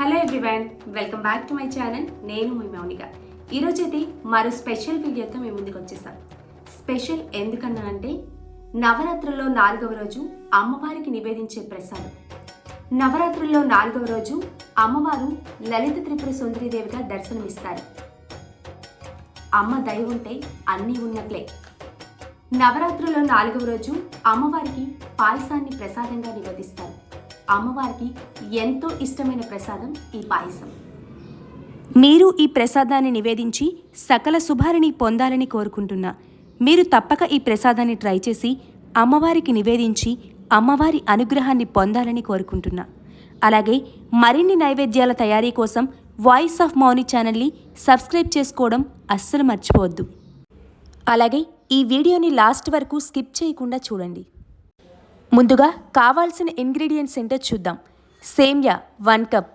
Hello everyone welcome back to my channel నేను మీ మౌనిక. ఈరోజు అయితే మరో స్పెషల్ వీడియోతో మేము ముందుకు వచ్చేసాం. స్పెషల్ ఎందుకన్నా అంటే నవరాత్రుల్లో నాలుగవ రోజు అమ్మవారికి నివేదించే ప్రసాదం. నవరాత్రుల్లో నాలుగవ రోజు అమ్మవారు లలిత త్రిపుర సుందరీదేవిగా దర్శనమిస్తారు. అమ్మ దయ ఉంటే అన్నీ ఉన్నట్లే. నవరాత్రుల్లో నాలుగవ రోజు అమ్మవారికి పాయసాన్ని ప్రసాదంగా నివేదిస్తారు. అమ్మవారికి ఎంతో ఇష్టమైన ప్రసాదం ఈ పాయసం. మీరు ఈ ప్రసాదాన్ని నివేదించి సకల శుభారిని పొందాలని కోరుకుంటున్నా మీరు తప్పక ఈ ప్రసాదాన్ని ట్రై చేసి అమ్మవారికి నివేదించి అమ్మవారి అనుగ్రహాన్ని పొందాలని కోరుకుంటున్నా. అలాగే మరిన్ని నైవేద్యాల తయారీ కోసం వాయిస్ ఆఫ్ మౌని ఛానల్ని సబ్స్క్రైబ్ చేసుకోవడం అస్సలు మర్చిపోవద్దు. అలాగే ఈ వీడియోని లాస్ట్ వరకు స్కిప్ చేయకుండా చూడండి. ముందుగా కావాల్సిన ఇంగ్రీడియంట్స్ ఏంటో చూద్దాం. సేమ్యా one cup.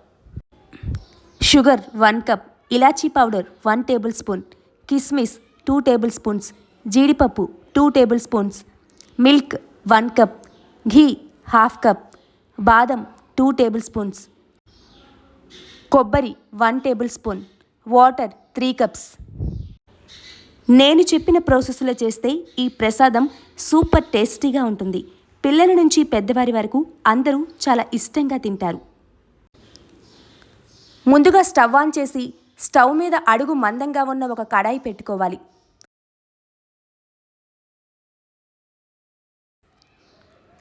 Sugar one cup. ఇలాచీ పౌడర్ వన్ టేబుల్ స్పూన్. కిస్మిస్ టూ టేబుల్ స్పూన్స్. జీడిపప్పు two tablespoons. Milk one cup. Ghee half cup. బాదం టూ టేబుల్ స్పూన్స్. కొబ్బరి one tablespoon. Water three cups. నేను చెప్పిన ప్రాసెస్లో చేస్తే ఈ ప్రసాదం సూపర్ టేస్టీగా ఉంటుంది. పిల్లల నుంచి పెద్దవారి వరకు అందరూ చాలా ఇష్టంగా తింటారు. ముందుగా స్టవ్ ఆన్ చేసి స్టవ్ మీద అడుగు మందంగా ఉన్న ఒక కడాయి పెట్టుకోవాలి.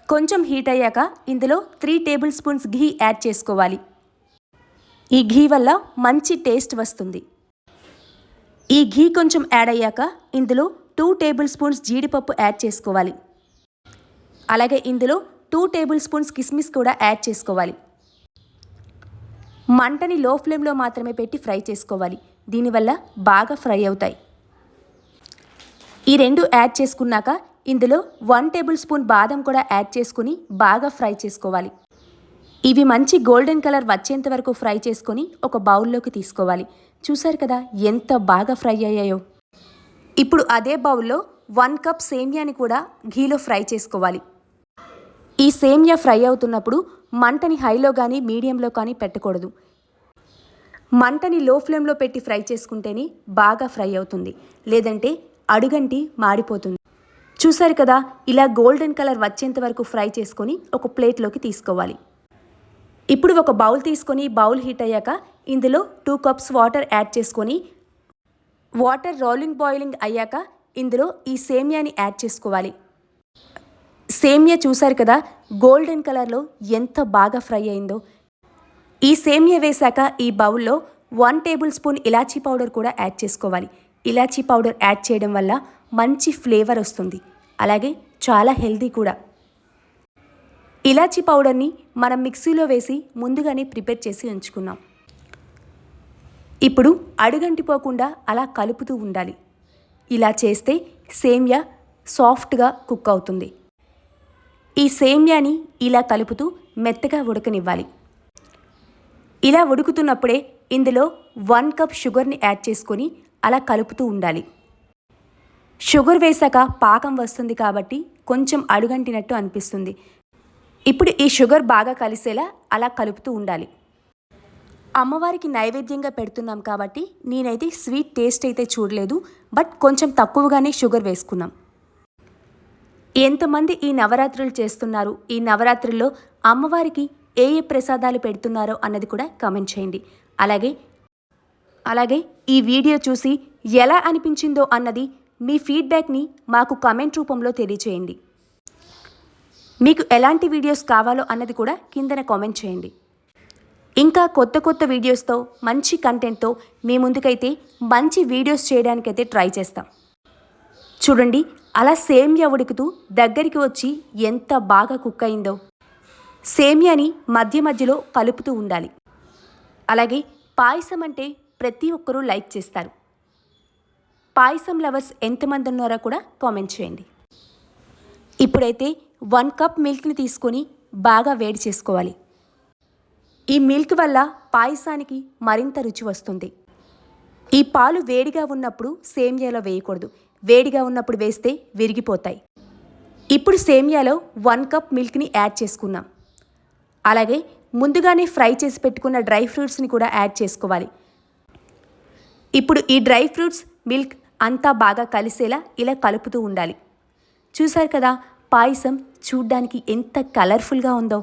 కొంచెం హీట్ అయ్యాక ఇందులో three tablespoons ghee add చేసుకోవాలి. ఈ ఘీ వల్ల మంచి టేస్ట్ వస్తుంది. ఈ ఘీ కొంచెం యాడ్ అయ్యాక ఇందులో టూ టేబుల్ స్పూన్స్ జీడిపప్పు యాడ్ చేసుకోవాలి. అలాగే ఇందులో టూ టేబుల్ స్పూన్స్ కిస్మిస్ కూడా యాడ్ చేసుకోవాలి. మంటని లో ఫ్లేమ్లో మాత్రమే పెట్టి ఫ్రై చేసుకోవాలి. దీనివల్ల బాగా ఫ్రై అవుతాయి. ఈ రెండు యాడ్ చేసుకున్నాక ఇందులో వన్ టేబుల్ స్పూన్ బాదం కూడా యాడ్ చేసుకుని బాగా ఫ్రై చేసుకోవాలి. ఇవి మంచి గోల్డెన్ కలర్ వచ్చేంత వరకు ఫ్రై చేసుకొని ఒక బౌల్లోకి తీసుకోవాలి. చూసారు కదా ఎంత బాగా ఫ్రై అయ్యాయో. ఇప్పుడు అదే బౌల్లో వన్ కప్ సేమియాని కూడా ఘీలో ఫ్రై చేసుకోవాలి. ఈ సేమ్యా ఫ్రై అవుతున్నప్పుడు మంటని హైలో కానీ మీడియంలో కానీ పెట్టకూడదు. మంటని లో ఫ్లేమ్లో పెట్టి ఫ్రై చేసుకుంటేనే బాగా ఫ్రై అవుతుంది. లేదంటే అడుగంటి మాడిపోతుంది. చూసారు కదా ఇలా గోల్డెన్ కలర్ వచ్చేంత వరకు ఫ్రై చేసుకొని ఒక ప్లేట్లోకి తీసుకోవాలి. ఇప్పుడు ఒక బౌల్ తీసుకొని బౌల్ హీట్ అయ్యాక ఇందులో టూ కప్స్ వాటర్ యాడ్ చేసుకొని వాటర్ రోలింగ్ బాయిలింగ్ అయ్యాక ఇందులో ఈ సేమియాని యాడ్ చేసుకోవాలి. సేమియా చూశారు కదా గోల్డెన్ కలర్లో ఎంత బాగా ఫ్రై అయిందో. ఈ సేమియా వేశాక ఈ బౌల్లో వన్ టేబుల్ స్పూన్ ఇలాచీ పౌడర్ కూడా యాడ్ చేసుకోవాలి. ఇలాచీ పౌడర్ యాడ్ చేయడం వల్ల మంచి ఫ్లేవర్ వస్తుంది. అలాగే చాలా హెల్దీ కూడా. ఇలాచీ పౌడర్ని మనం మిక్సీలో వేసి ముందుగానే ప్రిపేర్ చేసి ఉంచుకున్నాం. ఇప్పుడు అడుగంటిపోకుండా అలా కలుపుతూ ఉండాలి. ఇలా చేస్తే సేమియా సాఫ్ట్గా కుక్ అవుతుంది. ఈ సేమ్యాని ఇలా కలుపుతూ మెత్తగా ఉడకనివ్వాలి. ఇలా ఉడుకుతున్నప్పుడే ఇందులో వన్ కప్ షుగర్ని యాడ్ చేసుకొని అలా కలుపుతూ ఉండాలి. షుగర్ వేశాక పాకం వస్తుంది కాబట్టి కొంచెం అడుగంటినట్టు అనిపిస్తుంది. ఇప్పుడు ఈ షుగర్ బాగా కలిసేలా అలా కలుపుతూ ఉండాలి. అమ్మవారికి నైవేద్యంగా పెడుతున్నాం కాబట్టి నేనైతే స్వీట్ టేస్ట్ అయితే చూడలేదు బట్ కొంచెం తక్కువగానే షుగర్ వేసుకున్నాం. ఎంతమంది ఈ నవరాత్రులు చేస్తున్నారు? ఈ నవరాత్రుల్లో అమ్మవారికి ఏ ఏ ప్రసాదాలు పెడుతున్నారో అన్నది కూడా కామెంట్ చేయండి. అలాగే అలాగే ఈ వీడియో చూసి ఎలా అనిపించిందో అన్నది మీ ఫీడ్బ్యాక్ని మాకు కామెంట్ రూపంలో తెలియచేయండి. మీకు ఎలాంటి వీడియోస్ కావాలో అన్నది కూడా కిందన కామెంట్ చేయండి. ఇంకా కొత్త కొత్త వీడియోస్తో మంచి కంటెంట్తో మీ ముందుకైతే మంచి వీడియోస్ చేయడానికైతే ట్రై చేస్తాం. చూడండి అలా సేమ్యా ఉడుకుతూ దగ్గరికి వచ్చి ఎంత బాగా కుక్ అయిందో. సేమ్యాని మధ్య మధ్యలో కలుపుతూ ఉండాలి. అలాగే పాయసం అంటే ప్రతి ఒక్కరూ లైక్ చేస్తారు. పాయసం లవర్స్ ఎంతమంది ఉన్నారో కూడా కామెంట్ చేయండి. ఇప్పుడైతే వన్ కప్ మిల్క్ని తీసుకొని బాగా వేడి చేసుకోవాలి. ఈ మిల్క్ వల్ల పాయసానికి మరింత రుచి వస్తుంది. ఈ పాలు వేడిగా ఉన్నప్పుడు సేమ్యాలో వేయకూడదు. వేడిగా ఉన్నప్పుడు వేస్తే విరిగిపోతాయి. ఇప్పుడు సేమియాలో వన్ కప్ మిల్క్ని యాడ్ చేసుకున్నాం అలాగే ముందుగానే ఫ్రై చేసి పెట్టుకున్న డ్రై ఫ్రూట్స్ని కూడా యాడ్ చేసుకోవాలి. ఇప్పుడు ఈ డ్రై ఫ్రూట్స్ మిల్క్ అంతా బాగా కలిసేలా ఇలా కలుపుతూ ఉండాలి. చూశారు కదా పాయసం చూడ్డానికి ఎంత కలర్ఫుల్గా ఉందో.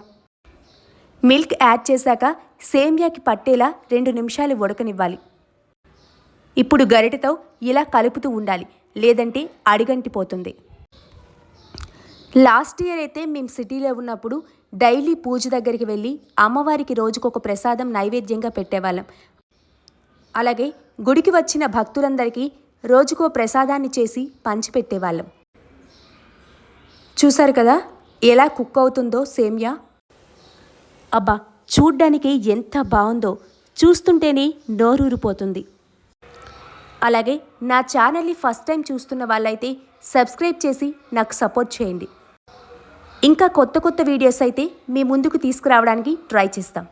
మిల్క్ యాడ్ చేశాక సేమియాకి పట్టేలా రెండు నిమిషాలు ఉడకనివ్వాలి. ఇప్పుడు గరిటెతో ఇలా కలుపుతూ ఉండాలి. లేదంటే అడిగంటిపోతుంది. లాస్ట్ ఇయర్ అయితే మేము సిటీలో ఉన్నప్పుడు డైలీ పూజ దగ్గరికి వెళ్ళి అమ్మవారికి రోజుకొక ప్రసాదం నైవేద్యంగా పెట్టేవాళ్ళం. అలాగే గుడికి వచ్చిన భక్తులందరికీ రోజుకో ప్రసాదాన్ని చేసి పంచిపెట్టేవాళ్ళం చూశారు కదా ఎలా కుక్ అవుతుందో సేమ్యా? అబ్బా చూడ్డానికి ఎంత బాగుందో. చూస్తుంటేనే నోరూరిపోతుంది. అలాగే నా ఛానల్ని ఫస్ట్ టైం చూస్తున్న వాళ్ళైతే సబ్స్క్రైబ్ చేసి నాకు సపోర్ట్ చేయండి. ఇంకా కొత్త కొత్త వీడియోస్ అయితే మీ ముందుకు తీసుకురావడానికి ట్రై చేస్తాం.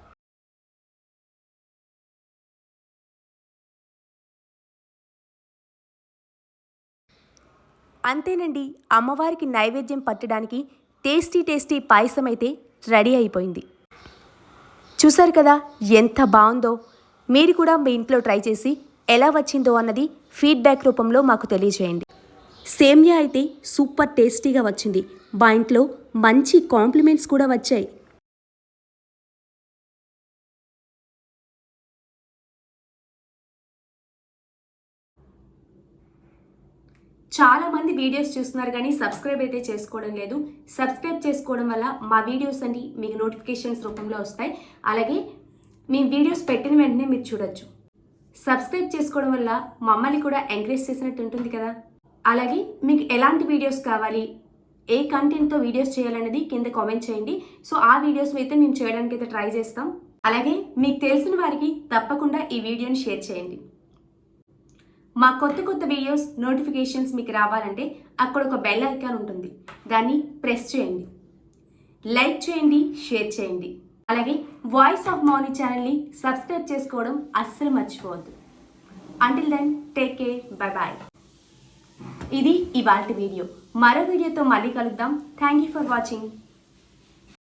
అంతేనండి అమ్మవారికి నైవేద్యం పట్టడానికి టేస్టీ టేస్టీ పాయసం అయితే రెడీ అయిపోయింది. చూసారు కదా ఎంత బాగుందో? మీరు కూడా మీ ఇంట్లో ట్రై చేసి ఎలా వచ్చిందో అన్నది ఫీడ్బ్యాక్ రూపంలో మాకు తెలియజేయండి. సేమ్యా అయితే సూపర్ టేస్టీగా వచ్చింది. మా ఇంట్లో మంచి కాంప్లిమెంట్స్ కూడా వచ్చాయి. చాలా మంది వీడియోస్ చూస్తున్నారు కానీ సబ్స్క్రైబ్ అయితే చేసుకోవడం లేదు. సబ్స్క్రైబ్ చేసుకోవడం వల్ల మా వీడియోస్ అన్ని మీకు నోటిఫికేషన్స్ రూపంలో వస్తాయి. అలాగే మీ వీడియోస్ పెట్టిన వెంటనే మీరు చూడొచ్చు. సబ్స్క్రైబ్ చేసుకోవడం వల్ల మమ్మల్ని కూడా ఎంకరేజ్ చేసినట్టు ఉంటుంది కదా. అలాగే మీకు ఎలాంటి వీడియోస్ కావాలి ఏ కంటెంట్తో వీడియోస్ చేయాలనేది కింద కామెంట్ చేయండి. సో ఆ వీడియోస్ అయితే మేము చేయడానికి అయితే ట్రై చేస్తాం. అలాగే మీకు తెలిసిన వారికి తప్పకుండా ఈ వీడియోని షేర్ చేయండి. మా కొత్త కొత్త వీడియోస్ నోటిఫికేషన్స్ మీకు రావాలంటే అక్కడ ఒక బెల్ ఐకాన్ ఉంటుంది. దాన్ని ప్రెస్ చేయండి. లైక్ చేయండి షేర్ చేయండి. అలాగే వాయిస్ ఆఫ్ మౌని ఛానల్ని సబ్స్క్రైబ్ చేసుకోవడం అస్సలు మర్చిపోవద్దు. Until then take care bye bye ఇది ఇవాళ వీడియో. మరో వీడియోతో మళ్ళీ కలుద్దాం. Thank you for watching